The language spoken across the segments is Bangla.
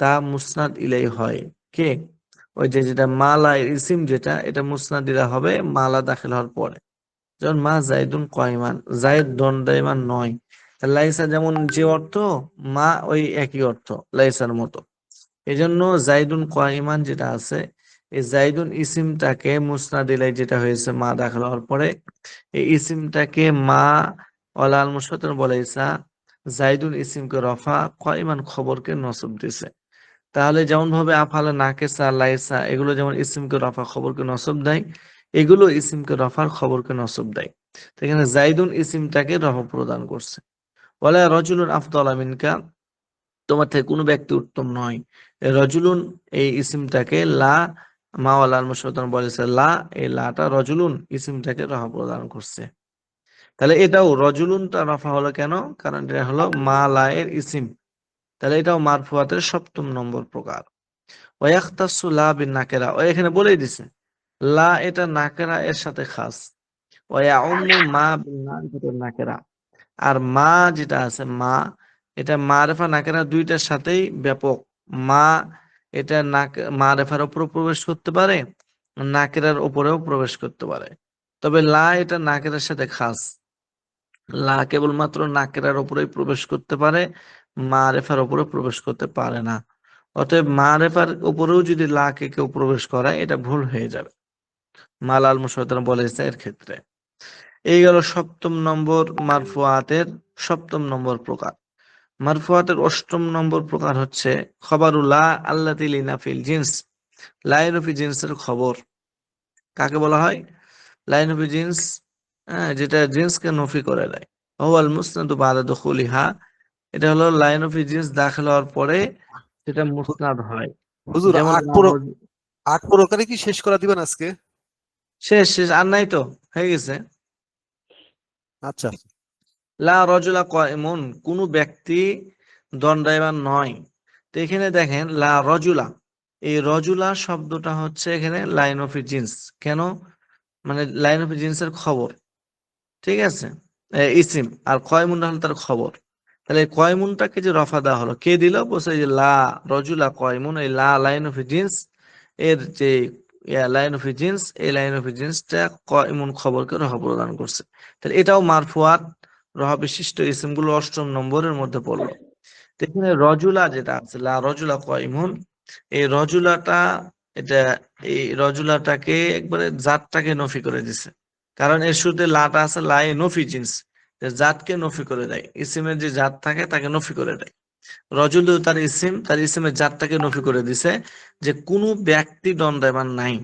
তা মুসনাদ ইলাই হয়। কে? ওই যে যেটা মালা ইসিম যেটা, এটা মুসনাদ ইলা হবে মালা দাখিল হওয়ার পরে। যেমন মা জাইদুন কয়মান, জাইদ দণ্ডায়মান নয়। লাইসা যেমন যে অর্থ, মা ওই একই অর্থ, লাইসার মতো। এজন্য জাইদুন কয়মান যেটা আছে, এই জাইদুন ইসিমটাকে মুসনাদ ইলাই যেটা হয়েছে মা দাখিল হওয়ার পরে, এই ইসিমটাকে মা অলাল মুসতন বলাইসা জাইদুন ইসিমকে রফা কয়মান খবরকে নসব দিছে। তাহলে যেমন ভাবে আফালে নাকেসা, লাইসা, এগুলো যেমন ইসিমকে রফা খবরকে নসব দেয়, এগুলো ইসিমকে রফার খবরকে নসব দেয়। এখানে জাইদুন ইসিমটাকে রফা প্রদান করছে। বলে রজুলুন আফদল আমিনকা তোমার থেকে কোনো ব্যক্তি উত্তম নয়। রজুলুন এই ইসিমটাকে লা মাওয়ালাল মুসলমান বলেছে লা, এই লাটা রজুলুন ইসিমটাকে রফা প্রদান করছে। তাহলে এটাও রজুলুনটা রফা হলো কেন? কারণ এটা হলো মা লা এর ইসিম। তাহলে এটাও মারফুয়াতের সপ্তম নম্বর প্রকার। ওয়াক্তাসু লা বিন নাকেরা ও এখানে বলেই দিছে, লা এটা নাকেরা এর সাথে খাস। ওয়া উম্মু মা বিন নাকেরা। আর মা যেটা আছে, মা, এটা মারেফা নাকেরা দুইটার সাথেই ব্যাপক। মা এটা নাক, মারেফার উপরও প্রবেশ করতে পারে, নাকেরার উপরেও প্রবেশ করতে পারে। তবে লা এটা নাকেরার সাথে খাস। লা কেবলমাত্র নাকেরার উপরেই প্রবেশ করতে পারে মারেফার উপরে প্রবেশ করতে পারে না। অতএব মারেফার উপরেও যদি লাকে কেউ প্রবেশ করায়, এটা ভুল হয়ে যাবে। মালাল মুসলমান বলেছে এর ক্ষেত্রে। এই গেল সপ্তম নম্বর মারফুয়াতের সপ্তম নম্বর প্রকার। মারফুয়াতের অষ্টম নম্বর প্রকার হচ্ছে খবরুল্লাহ আল্লাহ লিনাফিল জিন্স। লাইনফি জিন্সের খবর। কাকে বলা হয়? লাইনফি জিন্স হ্যাঁ যেটা জিন্সকে নফি করে দেয়। ওয়াল মুসনাদু বাদা দখুলিহা এটা হলো লাইন অফ জিন্স দাখিল হওয়ার পরে সেটা মুসনাদ হয়। হুজুর আট প্রো আট প্রকারে কি শেষ করা দিবেন আজকে? শেষ শেষ আর নাই তো হয়ে গেছে। আচ্ছা। লা রজুলা কয়মন কোন ব্যক্তি দণ্ডায়মান নয়। তো এখানে দেখেন লা রজুলা এই রজুলা শব্দটা হচ্ছে এখানে লাইন অফ জিন্স কেন? মানে লাইন অফ জিন্সের খবর। ঠিক আছে? ইসিম আর কয়মুনটা হল তার খবর। তাহলে কয়মুনটাকে যে রফা দেওয়া হলো? কে দিল? বলছে যে লা রজুলা কয়মুন, এই লা লাইন অফ জিন্স, এর যে লাইন অফ জিন্স, এই লাইন অফ জিন্সটা কয়মুন খবরকে রফা প্রদান করছে। তাহলে এটাও মারফুয়াত রহ বিশিষ্ট ইসিমগুলো অষ্টম নম্বরের মধ্যে পড়ল। এখানে রজুলা যেটা আছে, লা রজুলা কয়মুন, এই রজুলাটা, এটা, এই রজুলাটাকে একবারে জাতটাকে নফি করে দিছে। কারণ এর শুরুতে লাটা আছে লাই নফি জিন্স। যে জাতকে নফি করে দেয়। ইসিমের যে জাত থাকে, তাকে নফি করে দেয়। রজুল তার ইসিম, তার ইসিমের জাতটাকে নফি করে দিছে যে কোনো ব্যক্তি দণ্ডায়মান নাই।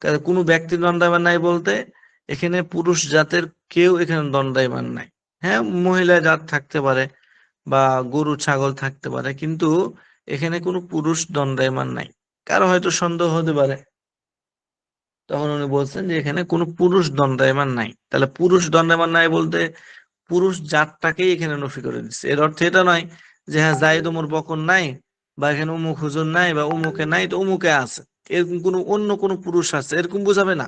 তাহলে কোনো ব্যক্তি দণ্ডায়মান নাই বলতে এখানে পুরুষ জাতের কেউ এখানে দণ্ডায়মান নাই। হ্যাঁ মহিলা জাত থাকতে পারে বা গরু, ছাগল থাকতে পারে, কিন্তু এখানে কোনো পুরুষ দণ্ডায়মান নাই। কারও হয়তো সন্দেহ হতে পারে। তখন উনি বলছেন যে এখানে কোনো পুরুষ দণ্ডায়মান নাই। তাহলে পুরুষ দণ্ডায়মান নাই বলতে পুরুষ জাতটাকেই এখানে নফি করে দিচ্ছে এর অর্থ এটা নয় যে হ্যাঁ জাইদ উমর বকর নাই বা এখানে উমুক হুজুর নাই বা উমুকে নাই, তো উমুকে আছে। এরকম কোনো অন্য কোনো পুরুষ আছে, এরকম বুঝাবে না।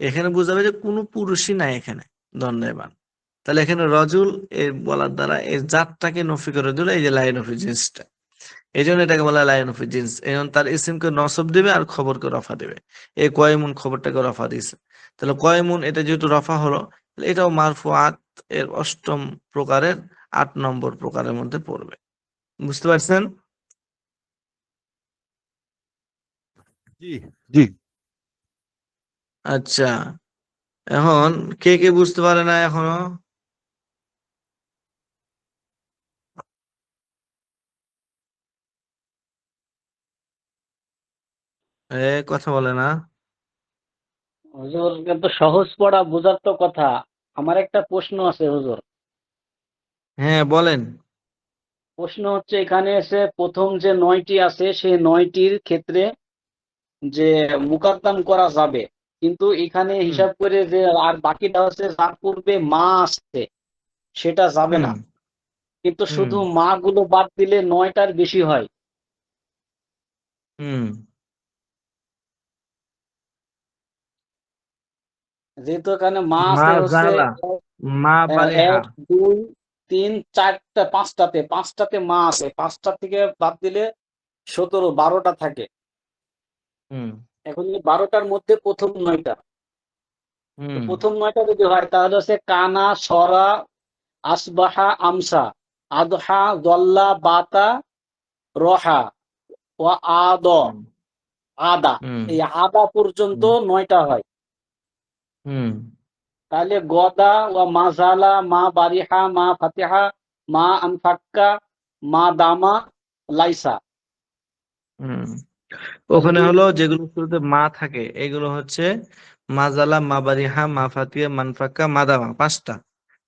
এখানে বুঝাবে যে, কোনো পুরুষই নাই এখানে, দণ্ডায়মান। তাহলে এখানে রজুল এর বলার দ্বারা এই জাতটাকে নফি করে দিল, এই যে লাইন অফ জিন্সটা। এই জন্য এটাকে বলা লাইন অফ জিন্স। এই জন্য তার ইসিমকে নসব দিবে আর খবরকে রফা দিবে। এই কয়মুন খবরটাকে রফা দিয়েছে। তাহলে কয়মুন, এটা যেহেতু রফা হলো এটাও মারফুয়াত এর অষ্টম প্রকারের আট নম্বর প্রকারের মধ্যে পড়বে। বুঝতে পারছেন? জি জি। আচ্ছা এখন কে কে বুঝতে পারে না এখনও? এ কথা বলে না। হুজুর কিন্তু সহজ পড়া বোঝার তো কথা। আমার একটা প্রশ্ন আছে হুজুর। হ্যাঁ বলেন। প্রশ্ন হচ্ছে এখানে এসে প্রথম যে নয়টি আছে সেই নয়টির ক্ষেত্রে যে মুকাদ্দাম করা যাবে। কিন্তু এখানে হিসাব করে যে আর বাকিটা হচ্ছে যার পূর্বে মা আসছে সেটা যাবে না। কিন্তু শুধু মা গুলো বাদ দিলে নয়টার বেশি হয়। হুম। যেহেতু এখানে মা মা এক দুই তিন চারটা পাঁচটাতে পাঁচটাতে মা আছে। পাঁচটা থেকে বাদ দিলে সতেরো বারোটা থাকে। এখন বারোটার মধ্যে প্রথম নয়টা প্রথম নয়টা যদি হয় তাহলে হচ্ছে কানা সরা আসবাহা আমসা আদহা দল্লা বাতা রহা ও আদ আদা। এই আদা পর্যন্ত নয়টা হয়। হুম। তাহলে গদা ও মাজালা মা বারিহা মা ফাতিহা মা আনফাক্কা মা দামা লাইসা। হুম। ওখানে হলো যেগুলো শুরুতে মা থাকে এগুলো হচ্ছে মাজালা মাবারিহা মাফাতিয়া মানফাক্কা মাদামা পাঁচটা।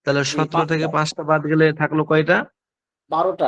তাহলে সতেরো থেকে। পাঁচটা বাদ গেলে থাকল কয়টা? বারোটা।